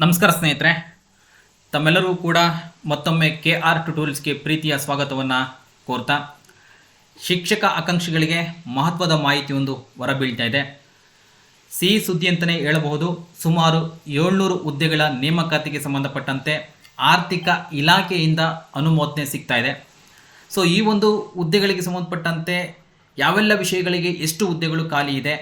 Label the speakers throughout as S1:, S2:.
S1: ನಮಸ್ಕಾರ ಸ್ನೇಹಿತರೆ. ತಮ್ಮೆಲ್ಲರೂ ಕೂಡ ಮತ್ತೊಮ್ಮೆ ಕೆ ಆರ್ ಟ್ಯುಟೋರಿಯಲ್ಸ್ಗೆ ಪ್ರೀತಿಯ ಸ್ವಾಗತವನ್ನು ಕೋರ್ತಾ. ಶಿಕ್ಷಕ ಆಕಾಂಕ್ಷಿಗಳಿಗೆ ಮಹತ್ವದ ಮಾಹಿತಿಯೊಂದು ಹೊರಬೀಳ್ತಾ ಇದೆ. ಸಿಹಿ ಸುದ್ದಿ ಅಂತಲೇ ಹೇಳಬಹುದು, ಸುಮಾರು ಏಳ್ನೂರು ಹುದ್ದೆಗಳ ನೇಮಕಾತಿಗೆ ಸಂಬಂಧಪಟ್ಟಂತೆ ಆರ್ಥಿಕ ಇಲಾಖೆಯಿಂದ ಅನುಮೋದನೆ ಸಿಗ್ತಾ ಇದೆ. ಸೊ, ಈ ಒಂದು ಹುದ್ದೆಗಳಿಗೆ ಸಂಬಂಧಪಟ್ಟಂತೆ ಯಾವೆಲ್ಲ ವಿಷಯಗಳಿಗೆ ಎಷ್ಟು ಹುದ್ದೆಗಳು ಖಾಲಿ ಇದೆ,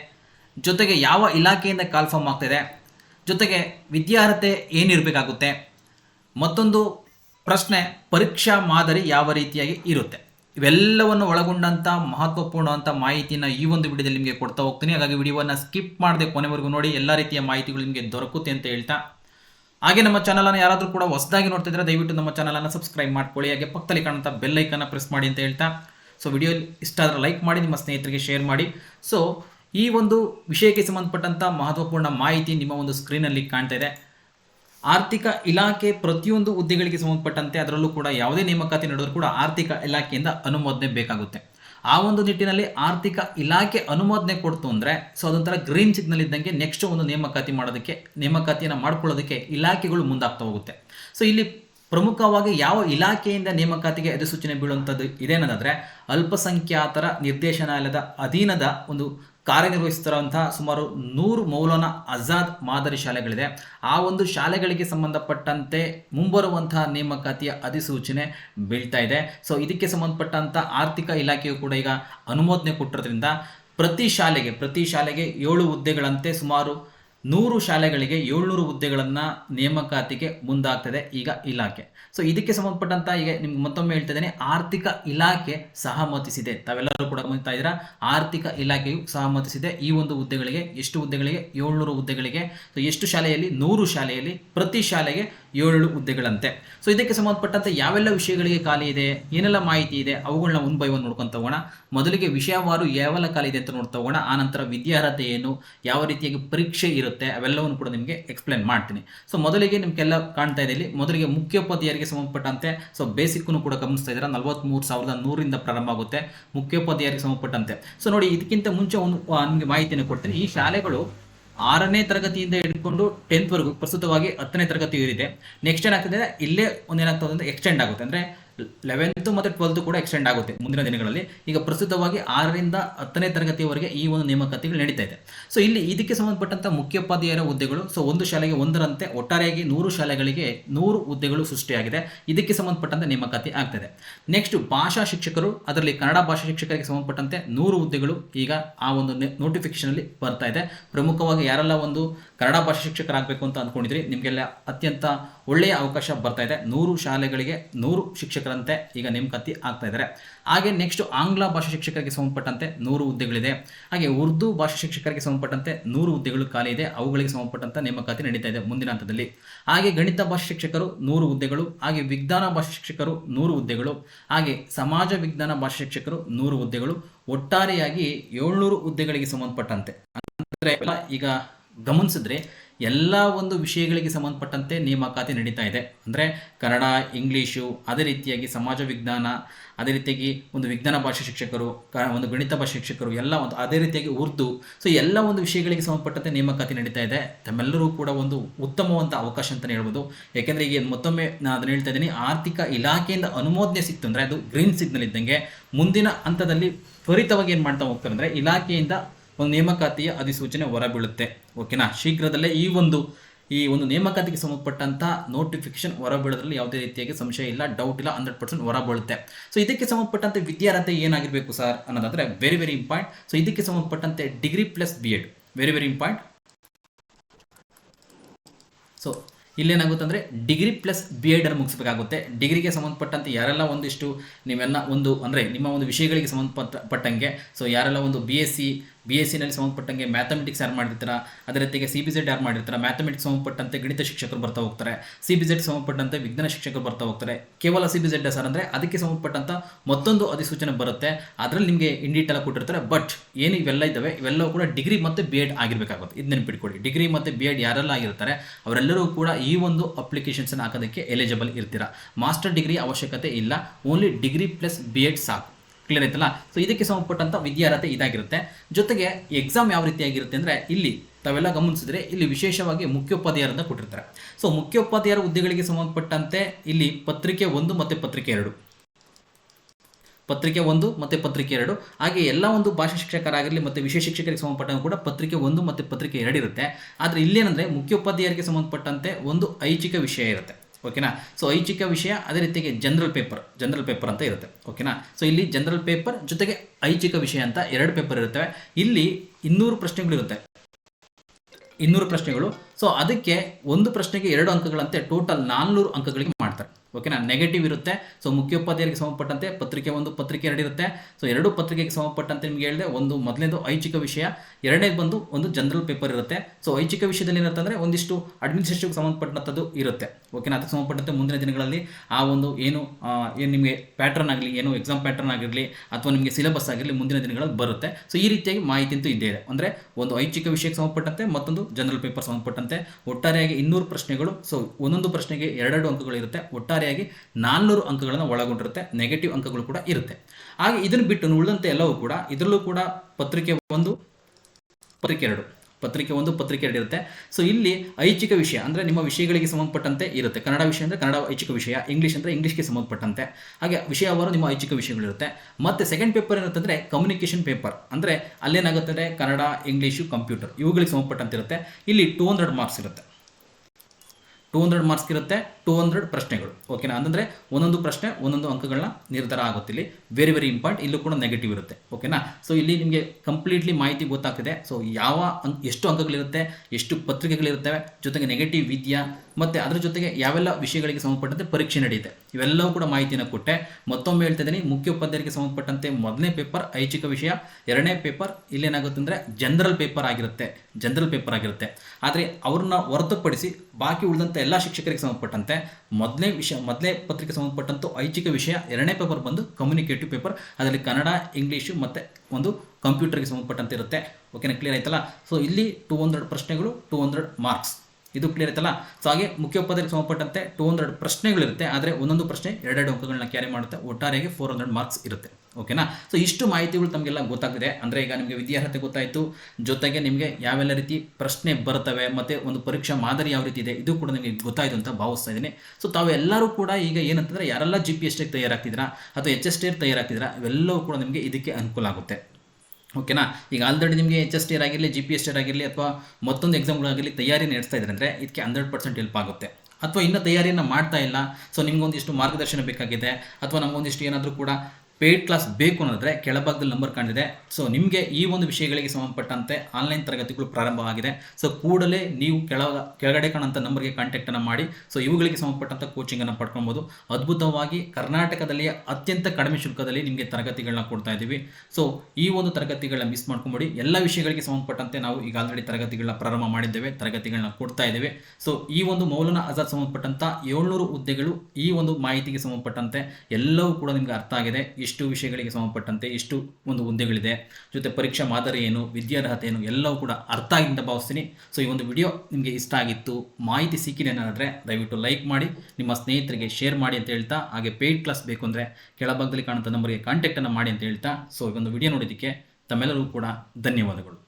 S1: ಜೊತೆಗೆ ಯಾವ ಇಲಾಖೆಯಿಂದ ಕಾಲ್ಫಾರ್ಮ್ ಆಗ್ತಿದೆ ಜೊತೆಗೆ ವಿದ್ಯಾರ್ಹತೆ ಏನಿರಬೇಕಾಗುತ್ತೆ? ಮತ್ತೊಂದು ಪ್ರಶ್ನೆ, ಪರೀಕ್ಷಾ ಮಾದರಿ ಯಾವ ರೀತಿಯಾಗಿ ಇರುತ್ತೆ? ಇವೆಲ್ಲವನ್ನು ಒಳಗೊಂಡಂಥ ಮಹತ್ವಪೂರ್ಣವಂಥ ಮಾಹಿತಿನ ಈ ಒಂದು ವಿಡಿಯೋದಲ್ಲಿ ನಿಮಗೆ ಕೊಡ್ತಾ ಹೋಗ್ತೀನಿ. ಹಾಗಾಗಿ ವಿಡಿಯೋವನ್ನು ಸ್ಕಿಪ್ ಮಾಡದೆ ಕೊನೆವರೆಗೂ ನೋಡಿ, ಎಲ್ಲ ರೀತಿಯ ಮಾಹಿತಿಗಳು ನಿಮಗೆ ದೊರಕುತ್ತೆ ಅಂತ ಹೇಳ್ತಾ. ಹಾಗೆ ನಮ್ಮ ಚಾನಲನ್ನು ಯಾರಾದರೂ ಕೂಡ ಹೊಸದಾಗಿ ನೋಡ್ತಿದ್ರೆ ದಯವಿಟ್ಟು ನಮ್ಮ ಚಾನಲನ್ನು ಸಬ್ಸ್ಕ್ರೈಬ್ ಮಾಡ್ಕೊಳ್ಳಿ. ಹಾಗೆ ಪಕ್ಕದಲ್ಲಿ ಕಾಣುವಂಥ ಬೆಲ್ಲೈಕನ್ನು ಪ್ರೆಸ್ ಮಾಡಿ ಅಂತ ಹೇಳ್ತಾ. ಸೊ ವಿಡಿಯೋ ಇಷ್ಟ ಆದರೆ ಲೈಕ್ ಮಾಡಿ, ನಿಮ್ಮ ಸ್ನೇಹಿತರಿಗೆ ಶೇರ್ ಮಾಡಿ. ಸೊ ಈ ಒಂದು ವಿಷಯಕ್ಕೆ ಸಂಬಂಧಪಟ್ಟಂಥ ಮಹತ್ವಪೂರ್ಣ ಮಾಹಿತಿ ನಿಮ್ಮ ಒಂದು ಸ್ಕ್ರೀನಲ್ಲಿ ಕಾಣ್ತಾ ಇದೆ. ಆರ್ಥಿಕ ಇಲಾಖೆ ಪ್ರತಿಯೊಂದು ಹುದ್ದೆಗಳಿಗೆ ಸಂಬಂಧಪಟ್ಟಂತೆ ಅದರಲ್ಲೂ ಕೂಡ ಯಾವುದೇ ನೇಮಕಾತಿ ನಡೆದರೂ ಕೂಡ ಆರ್ಥಿಕ ಇಲಾಖೆಯಿಂದ ಅನುಮೋದನೆ ಬೇಕಾಗುತ್ತೆ. ಆ ಒಂದು ನಿಟ್ಟಿನಲ್ಲಿ ಆರ್ಥಿಕ ಇಲಾಖೆ ಅನುಮೋದನೆ ಕೊಡ್ತು ಅಂದರೆ ಸೊ ಅದೊಂಥರ ಗ್ರೀನ್ ಸಿಗ್ನಲ್ ಇದ್ದಂಗೆ ನೆಕ್ಸ್ಟ್ ಒಂದು ನೇಮಕಾತಿ ಮಾಡೋದಕ್ಕೆ, ನೇಮಕಾತಿಯನ್ನು ಮಾಡ್ಕೊಳ್ಳೋದಕ್ಕೆ ಇಲಾಖೆಗಳು ಮುಂದಾಗ್ತಾ ಹೋಗುತ್ತೆ. ಸೊ ಇಲ್ಲಿ ಪ್ರಮುಖವಾಗಿ ಯಾವ ಇಲಾಖೆಯಿಂದ ನೇಮಕಾತಿಗೆ ಅಧಿಸೂಚನೆ ಬೀಳುವಂಥದ್ದು ಇದೇನಂದರೆ ಅಲ್ಪಸಂಖ್ಯಾತರ ನಿರ್ದೇಶನಾಲಯದ ಅಧೀನದ ಒಂದು ಕಾರ್ಯನಿರ್ವಹಿಸ್ತಿರುವಂತಹ ಸುಮಾರು ನೂರು ಮೌಲಾನ ಆಜಾದ್ ಮಾದರಿ ಶಾಲೆಗಳಿದೆ. ಆ ಒಂದು ಶಾಲೆಗಳಿಗೆ ಸಂಬಂಧಪಟ್ಟಂತೆ ಮುಂಬರುವಂತಹ ನೇಮಕಾತಿಯ ಅಧಿಸೂಚನೆ ಬೀಳ್ತಾ ಇದೆ. ಸೊ ಇದಕ್ಕೆ ಸಂಬಂಧಪಟ್ಟಂಥ ಆರ್ಥಿಕ ಇಲಾಖೆಯು ಕೂಡ ಈಗ ಅನುಮೋದನೆ ಕೊಟ್ಟಿರೋದ್ರಿಂದ ಪ್ರತಿ ಶಾಲೆಗೆ ಪ್ರತಿ ಶಾಲೆಗೆ ಏಳು ಹುದ್ದೆಗಳಂತೆ ಸುಮಾರು ನೂರು ಶಾಲೆಗಳಿಗೆ ಏಳ್ನೂರು ಹುದ್ದೆಗಳನ್ನು ನೇಮಕಾತಿಗೆ ಮುಂದಾಗ್ತದೆ ಈಗ ಇಲಾಖೆ. ಸೊ ಇದಕ್ಕೆ ಸಂಬಂಧಪಟ್ಟಂತ ಈಗ ನಿಮ್ಗೆ ಮತ್ತೊಮ್ಮೆ ಹೇಳ್ತಾ ಇದ್ದೇನೆ, ಆರ್ಥಿಕ ಇಲಾಖೆ ಸಹಮತಿಸಿದೆ. ತಾವೆಲ್ಲರೂ ಕೂಡ ಗಮನಿಸ್ತಾ ಇದ್ದೀರಾ? ಆರ್ಥಿಕ ಇಲಾಖೆಯು ಸಹಮತಿಸಿದೆ. ಈ ಒಂದು ಹುದ್ದೆಗಳಿಗೆ, ಎಷ್ಟು ಹುದ್ದೆಗಳಿಗೆ? ಏಳ್ನೂರು ಹುದ್ದೆಗಳಿಗೆ. ಸೊ ಎಷ್ಟು ಶಾಲೆಯಲ್ಲಿ? ನೂರು ಶಾಲೆಯಲ್ಲಿ. ಪ್ರತಿ ಶಾಲೆಗೆ ಏಳು ಹುದ್ದೆಗಳಂತೆ. ಸೊ ಇದಕ್ಕೆ ಸಂಬಂಧಪಟ್ಟಂತೆ ಯಾವೆಲ್ಲ ವಿಷಯಗಳಿಗೆ ಖಾಲಿ ಇದೆ, ಏನೆಲ್ಲ ಮಾಹಿತಿ ಇದೆ, ಅವುಗಳನ್ನ ಒನ್ ಬೈ ಒನ್ ನೋಡ್ಕೊಂತ ಹೋಗೋಣ. ಮೊದಲಿಗೆ ವಿಷಯವಾರು ಯಾವೆಲ್ಲ ಖಾಲಿ ಇದೆ ಅಂತ ನೋಡ್ತಾ ಹೋಗೋಣ. ಆನಂತರ ವಿದ್ಯಾರ್ಹತೆ ಏನು, ಯಾವ ರೀತಿಯಾಗಿ ಪರೀಕ್ಷೆ ಇರುತ್ತೆ, ಅವೆಲ್ಲವನ್ನು ಕೂಡ ನಿಮಗೆ ಎಕ್ಸ್ಪ್ಲೇನ್ ಮಾಡ್ತೀನಿ. ಸೊ ಮೊದಲಿಗೆ ನಿಮ್ಗೆಲ್ಲ ಕಾಣ್ತಾ ಇದೆ ಇಲ್ಲಿ, ಮೊದಲಿಗೆ ಮುಖ್ಯೋಪಾಧ್ಯಾಯರಿಗೆ ಸಂಬಂಧಪಟ್ಟಂತೆ ಸೊ ಬೇಸಿಕ್ನು ಕೂಡ ಗಮನಿಸ್ತಾ ಇದ್ದಾರೆ. ನಲವತ್ತ್ಮೂರು ಸಾವಿರದ ನೂರಿಂದ ಪ್ರಾರಂಭ ಆಗುತ್ತೆ ಮುಖ್ಯೋಪಾಧ್ಯಾಯರಿಗೆ ಸಂಬಂಧಪಟ್ಟಂತೆ. ಸೊ ನೋಡಿ, ಇದಕ್ಕಿಂತ ಮುಂಚೆ ಒಂದು ನಿಮಗೆ ಮಾಹಿತಿಯನ್ನು ಕೊಡ್ತೀನಿ. ಈ ಶಾಲೆಗಳು ಆರನೇ ತರಗತಿಯಿಂದ ಹಿಡ್ಕೊಂಡು ಟೆಂತ್ವರೆಗೂ ಪ್ರಸ್ತುತವಾಗಿ ಹತ್ತನೇ ತರಗತಿ ಇದೆ ನೆಕ್ಸ್ಟ್ ಏನಾಗ್ತದೆ ಇಲ್ಲೇ ಒಂದೇನಾಗ್ತದೆ ಅಂದ್ರೆ ಎಕ್ಸ್ಟೆಂಡ್ ಆಗುತ್ತೆ. ಅಂದರೆ ಲೆವೆಂತ್ ಮತ್ತು ಟ್ವೆಲ್ತ್ ಕೂಡ ಎಕ್ಸ್ಟೆಂಡ್ ಆಗುತ್ತೆ ಮುಂದಿನ ದಿನಗಳಲ್ಲಿ. ಈಗ ಪ್ರಸ್ತುತವಾಗಿ ಆರರಿಂದ ಹತ್ತನೇ ತರಗತಿಯವರೆಗೆ ಈ ಒಂದು ನೇಮಕಾತಿಗಳು ನಡೀತಾ ಇದೆ. ಸೊ ಇಲ್ಲಿ ಇದಕ್ಕೆ ಸಂಬಂಧಪಟ್ಟಂಥ ಮುಖ್ಯೋಪಾಧ್ಯಾಯರ ಹುದ್ದೆಗಳು ಸೊ ಒಂದು ಶಾಲೆಗೆ ಒಂದರಂತೆ ಒಟ್ಟಾರೆಯಾಗಿ ನೂರು ಶಾಲೆಗಳಿಗೆ ನೂರು ಹುದ್ದೆಗಳು ಸೃಷ್ಟಿಯಾಗಿದೆ. ಇದಕ್ಕೆ ಸಂಬಂಧಪಟ್ಟಂತೆ ನೇಮಕಾತಿ ಆಗ್ತದೆ. ನೆಕ್ಸ್ಟ್ ಭಾಷಾ ಶಿಕ್ಷಕರು, ಅದರಲ್ಲಿ ಕನ್ನಡ ಭಾಷಾ ಶಿಕ್ಷಕರಿಗೆ ಸಂಬಂಧಪಟ್ಟಂತೆ ನೂರು ಹುದ್ದೆಗಳು ಈಗ ಆ ಒಂದು ನೋಟಿಫಿಕೇಶನ್ ಅಲ್ಲಿ ಬರ್ತಾ ಇದೆ. ಪ್ರಮುಖವಾಗಿ ಯಾರೆಲ್ಲ ಒಂದು ಕನ್ನಡ ಭಾಷೆ ಶಿಕ್ಷಕರಾಗಬೇಕು ಅಂತ ಅಂದ್ಕೊಂಡಿದ್ರಿ ನಿಮಗೆಲ್ಲ ಅತ್ಯಂತ ಒಳ್ಳೆಯ ಅವಕಾಶ ಬರ್ತಾ ಇದೆ. ನೂರು ಶಾಲೆಗಳಿಗೆ ನೂರು ಶಿಕ್ಷಕರಂತೆ ಈಗ ನೇಮಕಾತಿ ಆಗ್ತಾ ಇದ್ದಾರೆ ಹಾಗೆ ನೆಕ್ಸ್ಟ್ ಆಂಗ್ಲ ಭಾಷಾ ಶಿಕ್ಷಕರಿಗೆ ಸಂಬಂಧಪಟ್ಟಂತೆ ನೂರು ಹುದ್ದೆಗಳಿದೆ. ಹಾಗೆ ಉರ್ದು ಭಾಷಾ ಶಿಕ್ಷಕರಿಗೆ ಸಂಬಂಧಪಟ್ಟಂತೆ ನೂರು ಹುದ್ದೆಗಳು ಖಾಲಿ ಇದೆ. ಅವುಗಳಿಗೆ ಸಂಬಂಧಪಟ್ಟಂತ ನೇಮಕಾತಿ ನಡೀತಾ ಇದೆ ಮುಂದಿನ ಹಂತದಲ್ಲಿ. ಹಾಗೆ ಗಣಿತ ಭಾಷಾ ಶಿಕ್ಷಕರು ನೂರು ಹುದ್ದೆಗಳು, ಹಾಗೆ ವಿಜ್ಞಾನ ಭಾಷಾ ಶಿಕ್ಷಕರು ನೂರು ಹುದ್ದೆಗಳು, ಹಾಗೆ ಸಮಾಜ ವಿಜ್ಞಾನ ಭಾಷಾ ಶಿಕ್ಷಕರು ನೂರು ಹುದ್ದೆಗಳು. ಒಟ್ಟಾರೆಯಾಗಿ ಏಳ್ನೂರು ಹುದ್ದೆಗಳಿಗೆ ಸಂಬಂಧಪಟ್ಟಂತೆ. ಅಂದರೆ ಈಗ ಗಮನಿಸಿದ್ರೆ ಎಲ್ಲ ಒಂದು ವಿಷಯಗಳಿಗೆ ಸಂಬಂಧಪಟ್ಟಂತೆ ನೇಮಕಾತಿ ನಡೀತಾ ಇದೆ. ಅಂದರೆ ಕನ್ನಡ, ಇಂಗ್ಲೀಷು, ಅದೇ ರೀತಿಯಾಗಿ ಸಮಾಜ ವಿಜ್ಞಾನ, ಅದೇ ರೀತಿಯಾಗಿ ಒಂದು ವಿಜ್ಞಾನ ಭಾಷೆ ಶಿಕ್ಷಕರು, ಕ, ಒಂದು ಗಣಿತ ಭಾಷೆ ಶಿಕ್ಷಕರು, ಎಲ್ಲ ಒಂದು ಅದೇ ರೀತಿಯಾಗಿ ಉರ್ದು ಸೊ ಎಲ್ಲ ಒಂದು ವಿಷಯಗಳಿಗೆ ಸಂಬಂಧಪಟ್ಟಂತೆ ನೇಮಕಾತಿ ನಡೀತಾ ಇದೆ. ತಮ್ಮೆಲ್ಲರೂ ಕೂಡ ಒಂದು ಉತ್ತಮವಂತ ಅವಕಾಶ ಅಂತಲೇ ಹೇಳ್ಬೋದು. ಯಾಕೆಂದರೆ ಈಗ ಮತ್ತೊಮ್ಮೆ ನಾನು ಅದನ್ನು ಹೇಳ್ತಾ ಇದ್ದೀನಿ, ಆರ್ಥಿಕ ಇಲಾಖೆಯಿಂದ ಅನುಮೋದನೆ ಸಿಕ್ತು ಅಂದರೆ ಅದು ಗ್ರೀನ್ ಸಿಗ್ನಲ್ ಇದ್ದಂಗೆ ಮುಂದಿನ ಹಂತದಲ್ಲಿ ತ್ವರಿತವಾಗಿ ಏನು ಮಾಡ್ತಾ ಹೋಗ್ತಾರೆ ಅಂದರೆ ಇಲಾಖೆಯಿಂದ ಒಂದು ನೇಮಕಾತಿಯ ಅಧಿಸೂಚನೆ ಹೊರಬೀಳುತ್ತೆ. ಓಕೆನಾ ಶೀಘ್ರದಲ್ಲೇ ಈ ಒಂದು ಈ ಒಂದು ನೇಮಕಾತಿಗೆ ಸಂಬಂಧಪಟ್ಟಂತ ನೋಟಿಫಿಕೇಶನ್ ಹೊರಬೀಳೋದ್ರಲ್ಲಿ ಯಾವುದೇ ರೀತಿಯಾಗಿ ಸಂಶಯ ಇಲ್ಲ ಡೌಟ್ ಇಲ್ಲ ಹಂಡ್ರೆಡ್ ಪರ್ಸೆಂಟ್ ಹೊರಬೀಳುತ್ತೆ. ಸೊ ಇದಕ್ಕೆ ಸಂಬಂಧಪಟ್ಟಂತೆ ವಿದ್ಯಾರ್ಹತೆ ಏನಾಗಿರಬೇಕು ಸರ್ ಅನ್ನೋದಾದ್ರೆ ವೆರಿ ವೆರಿ ಇಂಪಾರ್ಟೆಂಟ್ ಸೊ ಇದಕ್ಕೆ ಸಂಬಂಧಪಟ್ಟಂತೆ degree plus B Ed very very important so ಇಲ್ಲೇನಾಗುತ್ತೆ ಅಂದರೆ ಡಿಗ್ರಿ ಪ್ಲಸ್ ಬಿ ಅನ್ನು ಮುಗಿಸಬೇಕಾಗುತ್ತೆ. ಡಿಗ್ರಿಗೆ ಸಂಬಂಧಪಟ್ಟಂತೆ ಯಾರೆಲ್ಲ ಒಂದಿಷ್ಟು, ನೀವೆಲ್ಲ ಒಂದು, ಅಂದರೆ ನಿಮ್ಮ ಒಂದು ವಿಷಯಗಳಿಗೆ ಸಂಬಂಧಪಟ್ಟ, ಪಟ್ಟಂಗೆ ಸೊ ಯಾರೆಲ್ಲ ಒಂದು B S C B S ಸಿನಲ್ಲಿ ಸಂಬಂಧಪಟ್ಟಂಗೆ ಮ್ಯಾಥಮೆಟಿಕ್ಸ್ ಯಾರು ಮಾಡಿರ್ತಾರ? ಅದೇ ರೀತಿಗೆ ಸಿ ಬಿ ಜೆಡ್ ಯಾರು ಮಾಡಿರ್ತಾರೆ? ಮ್ಯಾಥಮೆಟಿಕ್ಸ್ ಸಂಬಂಧಪಟ್ಟಂತೆ ಗಣಿತ ಶಿಕ್ಷಕರು ಬರ್ತಾ ಹೋಗ್ತಾರೆ. ಸಿ ಬಿ ಜೆಡ್ ಸಂಬಂಧಪಟ್ಟಂತೆ ವಿಜ್ಞಾನ ಶಿಕ್ಷಕರು ಬರ್ತಾ ಹೋಗ್ತಾರೆ. ಕೇವಲ ಸಿ ಬಿ ಜೆಡ್ ಸರ್ ಅಂದರೆ ಅದಕ್ಕೆ ಸಂಬಂಧಪಟ್ಟಂತ ಮತ್ತೊಂದು ಅಧಿಸೂಚನೆ ಬರುತ್ತೆ. ಅದರಲ್ಲಿ ನಿಮಗೆ ಇಂಡಿಟೆಲ್ಲ ಡೀಟೇಲ್ ಕೊಟ್ಟಿರ್ತಾರೆ. ಬಟ್ ಏನು ಇವೆಲ್ಲ ಇದ್ದಾವೆ ಇವೆಲ್ಲವೂ ಕೂಡ ಡಿಗ್ರಿ ಮತ್ತು ಬಿ ಎಡ್ ಆಗಿರಬೇಕಾಗುತ್ತೆ. ಇದು ನೆನಪಿಟ್ಕೊಳ್ಳಿ. ಡಿಗ್ರಿ ಮತ್ತು ಬಿ ಎಡ್ ಯಾರೆಲ್ಲ ಆಗಿರ್ತಾರೆ, ಅವರೆಲ್ಲರೂ ಕೂಡ ಈ ಒಂದು ಅಪ್ಲಿಕೇಶನ್ಸ್ ಹಾಕೋದಕ್ಕೆ ಎಲಿಜಿಬಲ್ ಇರ್ತೀರಾ. ಮಾಸ್ಟರ್ ಡಿಗ್ರಿ ಅವಶ್ಯಕತೆ ಇಲ್ಲ. Only degree plus B Ed ಸಾಕು. ಕ್ಲಿಯರ್ ಆಯ್ತಲ್ಲ? ಸೊ ಇದಕ್ಕೆ ಸಂಬಂಧಪಟ್ಟಂತ ವಿದ್ಯಾರ್ಹತೆ ಇದಾಗಿರುತ್ತೆ. ಜೊತೆಗೆ ಎಕ್ಸಾಮ್ ಯಾವ ರೀತಿಯಾಗಿರುತ್ತೆ ಅಂದರೆ, ಇಲ್ಲಿ ತಾವೆಲ್ಲ ಗಮನಿಸಿದ್ರೆ, ಇಲ್ಲಿ ವಿಶೇಷವಾಗಿ ಮುಖ್ಯೋಪಾಧ್ಯಾಯರನ್ನ ಕೊಟ್ಟಿರ್ತಾರೆ. ಸೊ ಮುಖ್ಯೋಪಾಧ್ಯಾಯರ ಹುದ್ದೆಗಳಿಗೆ ಸಂಬಂಧಪಟ್ಟಂತೆ ಇಲ್ಲಿ ಪತ್ರಿಕೆ ಒಂದು ಮತ್ತು ಪತ್ರಿಕೆ ಎರಡು. ಪತ್ರಿಕೆ ಒಂದು ಮತ್ತು ಪತ್ರಿಕೆ ಎರಡು. ಹಾಗೆ ಎಲ್ಲ ಒಂದು ಭಾಷಾ ಶಿಕ್ಷಕರಾಗಿರಲಿ ಮತ್ತು ವಿಷಯ ಶಿಕ್ಷಕರಿಗೆ ಸಂಬಂಧಪಟ್ಟಂತೆ ಕೂಡ ಪತ್ರಿಕೆ ಒಂದು ಮತ್ತು ಪತ್ರಿಕೆ ಎರಡು ಇರುತ್ತೆ. ಆದರೆ ಇಲ್ಲೇನೆಂದರೆ ಮುಖ್ಯೋಪಾಧ್ಯಾಯರಿಗೆ ಸಂಬಂಧಪಟ್ಟಂತೆ ಒಂದು ಐಚ್ಛಿಕ ವಿಷಯ ಇರುತ್ತೆ. ಓಕೆನಾ? ಸೊ ಐಚ್ಛಿಕ ವಿಷಯ ಅದೇ ರೀತಿಗೆ ಜನರಲ್ ಪೇಪರ್ ಜನರಲ್ ಪೇಪರ್ ಅಂತ ಇರುತ್ತೆ. ಓಕೆನಾ? ಸೊ ಇಲ್ಲಿ ಜನರಲ್ ಪೇಪರ್ ಜೊತೆಗೆ ಐಚ್ಛಿಕ ವಿಷಯ ಅಂತ ಎರಡು ಪೇಪರ್ ಇರುತ್ತವೆ. ಇಲ್ಲಿ ಇನ್ನೂರು ಪ್ರಶ್ನೆಗಳಿರುತ್ತೆ. ಇನ್ನೂರು ಪ್ರಶ್ನೆಗಳು. ಸೊ ಅದಕ್ಕೆ ಒಂದು ಪ್ರಶ್ನೆಗೆ ಎರಡು ಅಂಕಗಳಂತೆ ಟೋಟಲ್ ನಾನ್ನೂರು ಅಂಕಗಳಿಗೆ ಓಕೆನಾ ನೆಗೆಟಿವ್ ಇರುತ್ತೆ. ಸೊ ಮುಖ್ಯೋಪಾಧ್ಯಾಯರಿಗೆ ಸಂಬಂಧಪಟ್ಟಂತೆ ಪತ್ರಿಕೆ ಒಂದು, ಪತ್ರಿಕೆ ಎರಡು ಇರುತ್ತೆ. ಸೊ ಎರಡು ಪತ್ರಿಕೆಗೆ ಸಂಬಂಧಪಟ್ಟಂತೆ ನಿಮ್ಗೆ ಹೇಳಿದೆ, ಒಂದು ಮೊದಲನೇದು ಐಚ್ಛಿಕ ವಿಷಯ, ಎರಡನೇದು ಬಂದು ಒಂದು ಜನರಲ್ ಪೇಪರ್ ಇರುತ್ತೆ. ಸೊ ಐಚ್ಛಿಕ ವಿಷಯದಲ್ಲಿ ಏನಿರುತ್ತೆ ಅಂದರೆ ಒಂದಿಷ್ಟು ಅಡ್ಮಿನಿಸ್ಟ್ರೇಷನ್ಗೆ ಸಂಬಂಧಪಟ್ಟಂಥದ್ದು ಇರುತ್ತೆ. ಓಕೆನಾ ಅದಕ್ಕೆ ಸಂಬಂಧಪಟ್ಟಂತೆ ಮುಂದಿನ ದಿನಗಳಲ್ಲಿ ಆ ಒಂದು ಏನು ಏನು ನಿಮಗೆ ಪ್ಯಾಟರ್ನ್ ಆಗಲಿ, ಏನು ಎಕ್ಸಾಮ್ ಪ್ಯಾಟರ್ನ್ ಆಗಿರಲಿ, ಅಥವಾ ನಿಮಗೆ ಸಿಲೆಬಸ್ ಆಗಿರಲಿ ಮುಂದಿನ ದಿನಗಳಲ್ಲಿ ಬರುತ್ತೆ. ಸೊ ಈ ರೀತಿಯಾಗಿ ಮಾಹಿತಿ ಅಂತೂ ಇದ್ದೇ ಇದೆ. ಅಂದರೆ ಒಂದು ಐಚ್ಛಿಕ ವಿಷಯಕ್ಕೆ ಸಂಬಂಧಪಟ್ಟಂತೆ, ಮತ್ತೊಂದು ಜನರಲ್ ಪೇಪರ್ ಸಂಬಂಧಪಟ್ಟಂತೆ, ಒಟ್ಟಾರೆಯಾಗಿ ಇನ್ನೂರು ಪ್ರಶ್ನೆಗಳು. ಸೊ ಒಂದೊಂದು ಪ್ರಶ್ನೆಗೆ ಎರಡೆರಡು ಅಂಕಗಳು ಇರುತ್ತೆ. ಒಟ್ಟಾರೆಯಾಗಿ ನಾನ್ನೂರು ಅಂಕಗಳನ್ನು ಒಳಗೊಂಡಿರುತ್ತೆ ನೆಗೆಟಿವ್ ಅಂಕಗಳು ಕೂಡ ಇರುತ್ತೆ. ಹಾಗೆ ಇದನ್ನು ಬಿಟ್ಟು ಉಳಿದಂತೆ ಎಲ್ಲವೂ ಕೂಡ, ಇದರಲ್ಲೂ ಕೂಡ ಪತ್ರಿಕೆ ಒಂದು, ಪತ್ರಿಕೆ ಎರಡು, ಪತ್ರಿಕೆ ಒಂದು, ಪತ್ರಿಕೆ ಎರಡು ಇರುತ್ತೆ. ಸೊ ಇಲ್ಲಿ ಐಚ್ಛಿಕ ವಿಷಯ, ಅಂದರೆ ನಿಮ್ಮ ವಿಷಯಗಳಿಗೆ ಸಂಬಂಧಪಟ್ಟಂತೆ ಇರುತ್ತೆ. ಕನ್ನಡ ವಿಷಯ ಅಂದರೆ ಕನ್ನಡ ಐಚ್ಛಿಕ ವಿಷಯ ಇಂಗ್ಲೀಷ್ ಅಂದರೆ ಇಂಗ್ಲೀಷ್ಗೆ ಸಂಬಂಧಪಟ್ಟಂತೆ. ಹಾಗೆ ವಿಷಯವಾರು ನಿಮ್ಮ ಐಚ್ಛಿಕ ವಿಷಯಗಳಿರುತ್ತೆ ಮತ್ತು ಸೆಕೆಂಡ್ ಪೇಪರ್ ಏನಂತಂದರೆ ಕಮ್ಯುನಿಕೇಷನ್ ಪೇಪರ್ ಅಂದರೆ ಅಲ್ಲೇನಾಗುತ್ತೆ ಕನ್ನಡ ಇಂಗ್ಲೀಷು ಕಂಪ್ಯೂಟರ್ ಇವುಗಳಿಗೆ ಸಂಬಂಧಪಟ್ಟಂತೆ ಇರುತ್ತೆ. ಇಲ್ಲಿ ಟೂ ಹಂಡ್ರೆಡ್ ಮಾರ್ಕ್ಸ್ ಇರುತ್ತೆ. ಟೂ ಹಂಡ್ರೆಡ್ ಮಾರ್ಕ್ಸ್ ಇರುತ್ತೆ ಟೂ ಹಂಡ್ರೆಡ್ ಪ್ರಶ್ನೆಗಳು. ಓಕೆನಾ ಅಂದರೆ ಒಂದೊಂದು ಪ್ರಶ್ನೆ, ಒಂದೊಂದು ಅಂಕಗಳನ್ನ ನಿರ್ಧಾರ ಆಗುತ್ತೆ ಇಲ್ಲಿ ವೆರಿ ವೆರಿ ಇಂಪಾರ್ಟ್ ಇಲ್ಲೂ ಕೂಡ ನೆಗೆಟಿವ್ ಇರುತ್ತೆ. ಓಕೆನಾ ಸೊ ಇಲ್ಲಿ ನಿಮಗೆ ಕಂಪ್ಲೀಟ್ಲಿ ಮಾಹಿತಿ ಗೊತ್ತಾಗ್ತಿದೆ. ಸೊ ಯಾವ ಎಷ್ಟು ಅಂಕಗಳಿರುತ್ತೆ, ಎಷ್ಟು ಪತ್ರಿಕೆಗಳಿರುತ್ತವೆ, ಜೊತೆಗೆ ನೆಗೆಟಿವ್ ವಿದ್ಯಾ, ಮತ್ತು ಅದರ ಜೊತೆಗೆ ಯಾವೆಲ್ಲ ವಿಷಯಗಳಿಗೆ ಸಂಬಂಧಪಟ್ಟಂತೆ ಪರೀಕ್ಷೆ ನಡೆಯುತ್ತೆ. ಇವೆಲ್ಲವೂ ಕೂಡ ಮಾಹಿತಿನ ಕೊಟ್ಟೆ. ಮತ್ತೊಮ್ಮೆ ಹೇಳ್ತಾ ಇದ್ದೀನಿ ಮುಖ್ಯೋಪಾಧ್ಯಾಯರಿಗೆ ಸಂಬಂಧಪಟ್ಟಂತೆ ಮೊದಲನೇ ಪೇಪರ್ ಐಚ್ಛಿಕ ವಿಷಯ. ಎರಡನೇ ಪೇಪರ್ ಇಲ್ಲೇನಾಗುತ್ತೆ ಅಂದರೆ ಜನರಲ್ ಪೇಪರ್ ಆಗಿರುತ್ತೆ. ಜನರಲ್ ಪೇಪರ್ ಆಗಿರುತ್ತೆ. ಆದರೆ ಅವ್ರನ್ನ ಹೊರತುಪಡಿಸಿ ಬಾಕಿ ಉಳಿದಂಥ ಎಲ್ಲ ಶಿಕ್ಷಕರಿಗೆ ಸಂಬಂಧಪಟ್ಟಂತೆ ಮೊದಲನೇ ವಿಷಯ ಮೊದಲನೇ ಪತ್ರಿಕೆ ಸಂಬಂಧಪಟ್ಟಂತೂ ಐಚ್ಛಿಕ ವಿಷಯ ಎರಡನೇ ಪೇಪರ್ ಬಂದು ಕಮ್ಯುನಿಕೇಟಿವ್ ಪೇಪರ್ ಅದರಲ್ಲಿ ಕನ್ನಡ, ಇಂಗ್ಲೀಷು ಮತ್ತು ಒಂದು ಕಂಪ್ಯೂಟರ್ಗೆ ಸಂಬಂಧಪಟ್ಟಂತೆ ಇರುತ್ತೆ. ಓಕೆನಾ ಕ್ಲಿಯರ್ ಆಯ್ತಲ್ಲ? ಸೊ ಇಲ್ಲಿ ಟೂ ಹಂಡ್ರೆಡ್ ಪ್ರಶ್ನೆಗಳು ಟೂ ಹಂಡ್ರೆಡ್ ಮಾರ್ಕ್ಸ್ ಇದು ಕ್ಲಿಯರ್ ಆಯ್ತಲ್ಲ? ಸೊ ಹಾಗೆ ಮುಖ್ಯೋಪಾಧ್ಯಾಯಕ್ಕೆ ಸಂಬಂಧಪಟ್ಟಂತೆ ಟೂ ಹಂಡ್ರೆಡ್ ಪ್ರಶ್ನೆಗಳಿರುತ್ತೆ. ಆದರೆ ಒಂದೊಂದು ಪ್ರಶ್ನೆ ಎರಡೆರಡು ಅಂಕಗಳನ್ನ ಕ್ಯಾರಿ ಮಾಡುತ್ತೆ. ಒಟ್ಟಾರೆಯಾಗಿ ಫೋರ್ ಹಂಡ್ರೆಡ್ ಮಾರ್ಕ್ಸ್ ಇರುತ್ತೆ. ಓಕೆನಾ ಸೊ ಇಷ್ಟು ಮಾಹಿತಿಗಳು ತಮಗೆಲ್ಲ ಗೊತ್ತಾಗಿದೆ ಅಂದರೆ ಈಗ ನಿಮಗೆ ವಿದ್ಯಾರ್ಹತೆ ಗೊತ್ತಾಯಿತು. ಜೊತೆಗೆ ನಿಮಗೆ ಯಾವೆಲ್ಲ ರೀತಿ ಪ್ರಶ್ನೆ ಬರ್ತವೆ ಮತ್ತು ಒಂದು ಪರೀಕ್ಷಾ ಮಾದರಿ ಯಾವ ರೀತಿ ಇದೆ, ಇದು ಕೂಡ ನಿಮಗೆ ಗೊತ್ತಾಯಿತು ಅಂತ ಭಾವಿಸ್ತಾ ಇದ್ದೀನಿ. ಸೊ ತಾವೆಲ್ಲರೂ ಕೂಡ ಈಗ ಏನಂತಂದರೆ ಯಾರೆಲ್ಲ ಜಿ ಪಿ ಎಸ್ ಟಿಗೆ ತಯಾರಾಗ್ತಿದ್ದೀರಾ ಅಥವಾ ಎಚ್ ಎಸ್ ಟಿ ತಯಾರಾಗ್ತಿದ್ದೀರಾ, ಇವೆಲ್ಲವೂ ಕೂಡ ನಿಮಗೆ ಇದಕ್ಕೆ ಅನುಕೂಲ ಆಗುತ್ತೆ. ಓಕೆನಾ ಈಗ ಆಲ್ರೆಡಿ ನಿಮಗೆ ಎಚ್ ಎಸ್ ಟಿ ಆಗಿರಲಿ ಜಿ ಪಿ ಎಸ್ ಟಿ ಆಗಿರಲಿ ಅಥವಾ ಮತ್ತೊಂದು ಎಕ್ಸಾಮ್ಗಳಾಗಲಿ ತಯಾರಿ ನಡೆಸ್ತಾ ಇದ್ದಾರೆ ಅಂದರೆ ಇದಕ್ಕೆ ಹಂಡ್ರೆಡ್ ಪರ್ಸೆಂಟ್ ಹೆಲ್ಪ್ ಆಗುತ್ತೆ. ಅಥವಾ ಇನ್ನೂ ತಯಾರಿಯನ್ನು ಮಾಡ್ತಾ ಇಲ್ಲ ಸೊ ನಿಮ್ಗೊಂದಿಷ್ಟು ಮಾರ್ಗದರ್ಶನ ಬೇಕಾಗಿದೆ, ಅಥವಾ ನಮಗೊಂದಿಷ್ಟು ಏನಾದರೂ ಕೂಡ ಪೇಯ್ಡ್ ಕ್ಲಾಸ್ ಬೇಕು ಅನ್ನೋದ್ರೆ ಕೆಳಭಾಗದಲ್ಲಿ ನಂಬರ್ ಕಾಣಿದೆ ಸೊ ನಿಮಗೆ ಈ ಒಂದು ವಿಷಯಗಳಿಗೆ ಸಂಬಂಧಪಟ್ಟಂತೆ ಆನ್ಲೈನ್ ತರಗತಿಗಳು ಪ್ರಾರಂಭವಾಗಿದೆ. ಸೊ ಕೂಡಲೇ ನೀವು ಕೆಳ ಕೆಳಗಡೆ ಕಾಣಂಥ ನಂಬರ್ಗೆ ಕಾಂಟ್ಯಾಕ್ಟನ್ನು ಮಾಡಿ. ಸೊ ಇವುಗಳಿಗೆ ಸಂಬಂಧಪಟ್ಟಂಥ ಕೋಚಿಂಗನ್ನು ಪಡ್ಕೊಬೋದು ಅದ್ಭುತವಾಗಿ ಕರ್ನಾಟಕದಲ್ಲಿ ಅತ್ಯಂತ ಕಡಿಮೆ ಶುಲ್ಕದಲ್ಲಿ ನಿಮಗೆ ತರಗತಿಗಳನ್ನ ಕೊಡ್ತಾ ಇದ್ದೀವಿ. ಸೊ ಈ ಒಂದು ತರಗತಿಗಳನ್ನ ಮಿಸ್ ಮಾಡ್ಕೊಂಬಿಡಿ. ಎಲ್ಲ ವಿಷಯಗಳಿಗೆ ಸಂಬಂಧಪಟ್ಟಂತೆ ನಾವು ಈಗ ಆಲ್ರೆಡಿ ತರಗತಿಗಳನ್ನ ಪ್ರಾರಂಭ ಮಾಡಿದ್ದೇವೆ. ತರಗತಿಗಳನ್ನ ಕೊಡ್ತಾ ಇದ್ದೇವೆ. ಸೊ ಈ ಒಂದು ಮೌಲನ ಆಜಾದ್ ಸಂಬಂಧಪಟ್ಟಂಥ ಏಳ್ನೂರು ಹುದ್ದೆಗಳು ಈ ಒಂದು ಮಾಹಿತಿಗೆ ಸಂಬಂಧಪಟ್ಟಂತೆ ಎಲ್ಲವೂ ಕೂಡ ನಿಮಗೆ ಅರ್ಥ ಆಗಿದೆ. ಎಷ್ಟು ವಿಷಯಗಳಿಗೆ ಸಂಬಂಧಪಟ್ಟಂತೆ ಇಷ್ಟು ಒಂದು ಹುದ್ದೆಗಳಿದೆ. ಜೊತೆ ಪರೀಕ್ಷಾ ಮಾದರಿ ಏನು ವಿದ್ಯಾರ್ಹತೆ ಏನು ಎಲ್ಲವೂ ಕೂಡ ಅರ್ಥ ಆಗಿಂದ ಭಾವಿಸ್ತೀನಿ. ಸೊ ಈ ಒಂದು ವಿಡಿಯೋ ನಿಮಗೆ ಇಷ್ಟ ಆಗಿತ್ತು, ಮಾಹಿತಿ ಸಿಕ್ಕಿದೆ ಏನಾದರೆ ದಯವಿಟ್ಟು ಲೈಕ್ ಮಾಡಿ, ನಿಮ್ಮ ಸ್ನೇಹಿತರಿಗೆ ಶೇರ್ ಮಾಡಿ ಅಂತ ಹೇಳ್ತಾ, ಹಾಗೆ ಪೇಯ್ಡ್ ಕ್ಲಾಸ್ ಬೇಕು ಅಂದರೆ ಕೆಳಭಾಗದಲ್ಲಿ ಕಾಣುವಂಥ ನಂಬರ್ಗೆ ಕಾಂಟ್ಯಾಕ್ಟನ್ನು ಮಾಡಿ ಅಂತ ಹೇಳ್ತಾ. ಸೊ ಈ ಒಂದು ವಿಡಿಯೋ ನೋಡಿದ್ದಕ್ಕೆ ತಮ್ಮೆಲ್ಲರೂ ಕೂಡ ಧನ್ಯವಾದಗಳು.